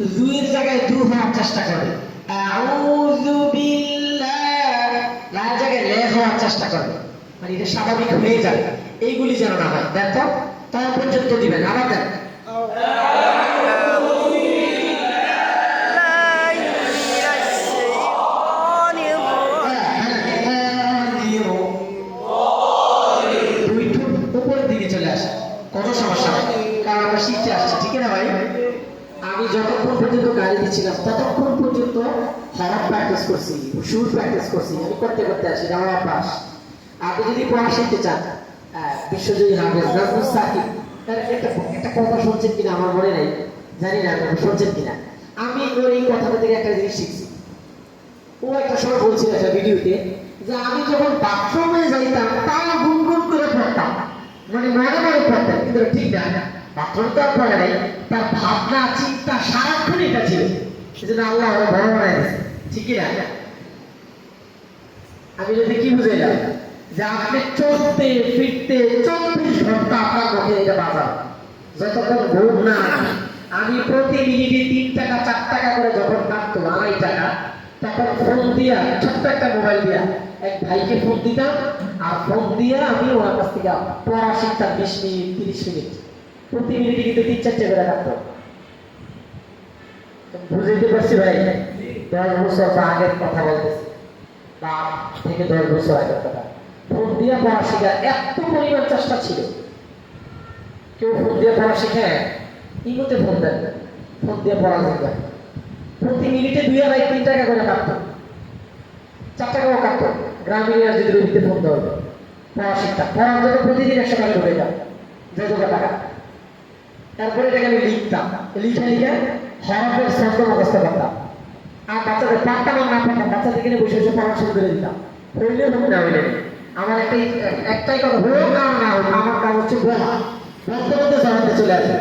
দুইয়ের জায়গায় দু হওয়ার চেষ্টা করে। আউযু জায়গায় লে হওয়ার চেষ্টা করে। মানে এটা স্বাভাবিক হয়ে যাবে এইগুলি যেন না হয়। দেখো তার পর্যন্ত দিবেন। আবার দুই উপরের দিকে চলে আসে। কোনো সমস্যা নেই কারণ আমরা শিখতে আসছি, ঠিক না ভাই? আমি যতক্ষণ পর্যন্ত গাড়ি দিচ্ছিলাম ততক্ষণ পর্যন্ত হরফ প্র্যাকটিস করছি, সুর প্র্যাকটিস করছি, আমি করতে করতে আসি আমার অভ্যাস আপনি যদি পড়া শিখতে চান বিশ্বজয়ী হাফেজ নাজমুস সাকিব, তার একটা একটা কথা শুনছেন কিনা আমার মনে নেই, জানি না আপনি শুনছেন কিনা। আমি ওর এই কথাটা থেকে একটা জিনিস শিখছি। ও একটা সময় বলছিল একটা ভিডিওতে যে আমি যখন বাথরুমে যাইতাম তাও গুনগুন করে পড়তাম মানে মনে মনে পড়তাম, কিন্তু ঠিক না। ভাবনা আমি যদি কি বুঝাইলাম যে আপনি চলতে, ফিরতে চব্বিশ ঘণ্টা আপনার মুখে এটা বাজার যতক্ষণ ঘুম না আমি প্রতি মিনিটে তিন টাকা, চার টাকা করে যখন কাটতো, আড়াই টাকা, তখন ফোন দিয়া, ছোট্ট একটা মোবাইল দিয়া, এক ভাইকে ফোন দিতাম, আর ফোন দিয়া আমি ওনার কাছ থেকে পড়া শিখতাম বিশ মিনিট, তিরিশ মিনিট প্রতি মিনিটে কিন্তু তিন চারটে করে কাটতো বুঝতে পারছি ভাই? দশ বছর বা আগের কথা বলতেছি। বা থেকে দশ বছর আগের কথা। ফোন দিয়ে পড়া শেখার এত পরিমাণ চেষ্টা ছিল। কেউ ফোন দিয়ে পড়া শেখে ইমোতে ফোন দেন। ফোন দিয়ে পড়া শেখে। প্রতি মিনিটে দুই আড়াই তিন টাকা করে কাটতো। চার টাকাও কাটতো। গ্রামীণ যদি রবিতে ফোন দেওয়া পড়া শিখতাম। পড়ার জন্য প্রতিদিন একশো টাকা ঢুকে টাকা। তারপরে এটাকে আমি লিখতাম। লিখে লিখে হরফের শব্দ মুখস্থ করতাম। আর বাচ্চাদের পারতাম আর না পারতাম বাচ্চাদেরকে নিয়ে বসে বসে পড়া শুরু করে দিতাম। হইলে হোক না হইলে আমার একটাই একটাই কথা, হোক না না হোক, আমার কাজ হচ্ছে বলা। বলতে বলতে জানাতে চলে আসে।